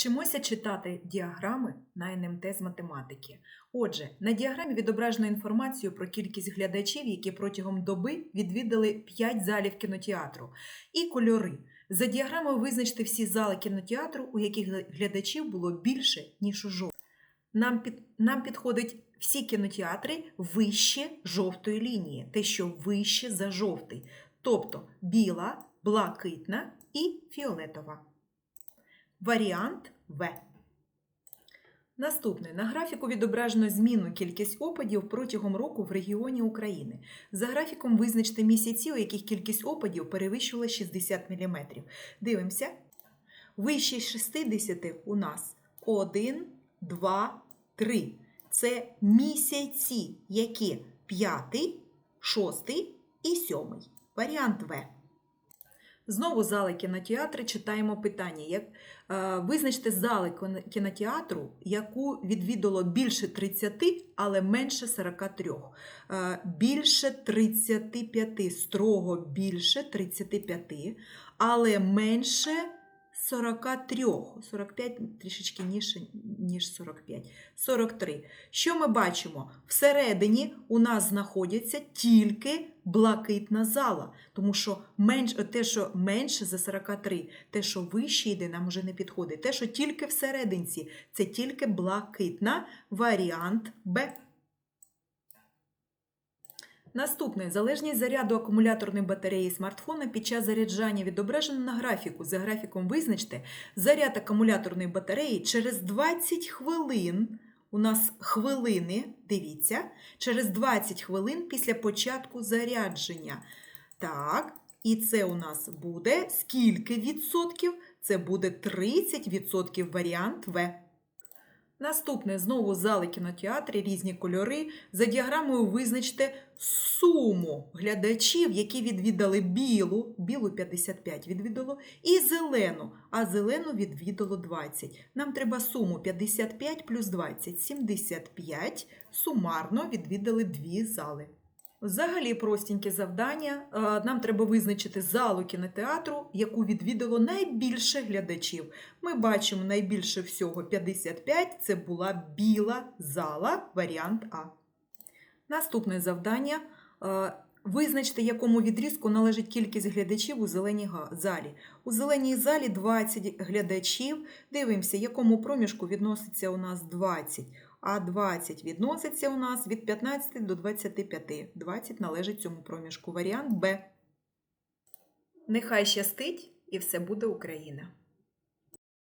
Вчимося читати діаграми на НМТ з математики. Отже, на діаграмі відображено інформацію про кількість глядачів, які протягом доби відвідали 5 залів кінотеатру, і кольори. За діаграмою визначте всі зали кінотеатру, у яких глядачів було більше, ніж у жовтих. Нам, під, нам підходять всі кінотеатри вище жовтої лінії, те, що вище за жовтий, тобто біла, блакитна і фіолетова. Варіант В. Наступне. На графіку відображено змінну кількість опадів протягом року в регіоні України. За графіком визначте місяці, у яких кількість опадів перевищувала 60 мм. Дивимося. Вище 60 у нас 1, 2, 3. Це місяці, які 5, 6 і 7. Варіант В. Знову зали кінотеатри читаємо питання. Як, е, визначте зали кіно- кінотеатру, яку відвідало більше 30, але менше 43. Е, більше 35, строго більше 35, але менше 43. 45 трішечки ніже, ніж 45. 43. Що ми бачимо? Всередині у нас знаходиться тільки блакитна зала, тому що менш, те, що менше за 43, те, що вище йде, нам вже не підходить. Те, що тільки всерединці, це тільки блакитна варіант Б. Наступне залежність заряду акумуляторної батареї смартфона під час заряджання відображено на графіку. За графіком визначте заряд акумуляторної батареї через 20 хвилин. У нас хвилини, дивіться, через 20 хвилин після початку зарядження. Так, і це у нас буде скільки відсотків? Це буде 30 відсотків варіант В. Наступне знову зали кінотеатрі, різні кольори. За діаграмою визначте суму глядачів, які відвідали білу, білу 55 відвідало, і зелену, а зелену відвідало 20. Нам треба суму 55 плюс 20, 75. Сумарно відвідали дві зали. Взагалі простеньке завдання. Е, Нам треба визначити залу кінотеатру, яку відвідало найбільше глядачів. Ми бачимо найбільше всього 55, це була біла зала, варіант А. Наступне завдання. Е, Визначте, якому відрізку належить кількість глядачів у зеленій залі. У зеленій залі 20 глядачів. Дивимося, якому проміжку відноситься у нас 20. А 20 відноситься у нас від 15 до 25. 20 належить цьому проміжку. Варіант Б. Нехай щастить і все буде Україна.